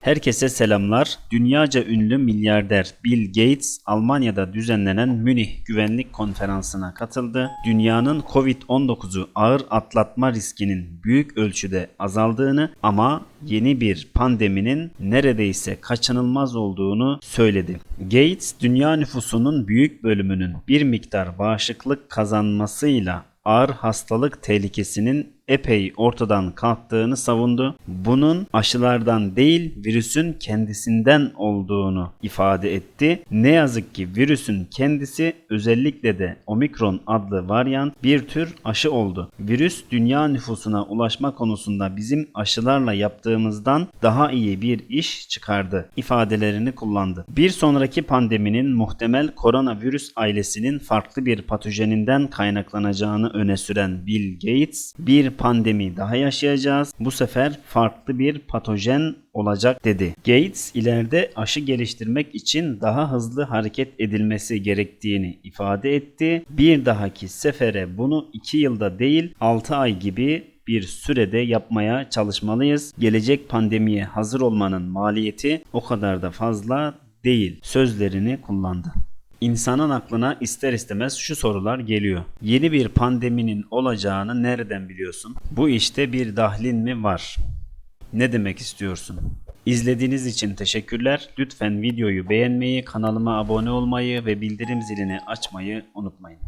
Herkese selamlar. Dünyaca ünlü milyarder Bill Gates Almanya'da düzenlenen Münih Güvenlik Konferansı'na katıldı. Dünyanın Covid-19'u ağır atlatma riskinin büyük ölçüde azaldığını ama yeni bir pandeminin neredeyse kaçınılmaz olduğunu söyledi. Gates, dünya nüfusunun büyük bölümünün bir miktar bağışıklık kazanmasıyla ağır hastalık tehlikesinin epey ortadan kalktığını savundu. Bunun aşılardan değil virüsün kendisinden olduğunu ifade etti. Ne yazık ki virüsün kendisi özellikle de omikron adlı varyant bir tür aşı oldu. Virüs dünya nüfusuna ulaşma konusunda bizim aşılarla yaptığımızdan daha iyi bir iş çıkardı ifadelerini kullandı. Bir sonraki pandeminin muhtemel koronavirüs ailesinin farklı bir patojeninden kaynaklanacağını öne süren Bill Gates, bir pandemi daha yaşayacağız. Bu sefer farklı bir patojen olacak dedi. Gates ileride aşı geliştirmek için daha hızlı hareket edilmesi gerektiğini ifade etti. Bir dahaki sefere bunu 2 yılda değil 6 ay gibi bir sürede yapmaya çalışmalıyız. Gelecek pandemiye hazır olmanın maliyeti o kadar da fazla değil sözlerini kullandı. İnsanın aklına ister istemez şu sorular geliyor. Yeni bir pandeminin olacağını nereden biliyorsun? Bu işte bir dahlin mi var? Ne demek istiyorsun? İzlediğiniz için teşekkürler. Lütfen videoyu beğenmeyi, kanalıma abone olmayı ve bildirim zilini açmayı unutmayın.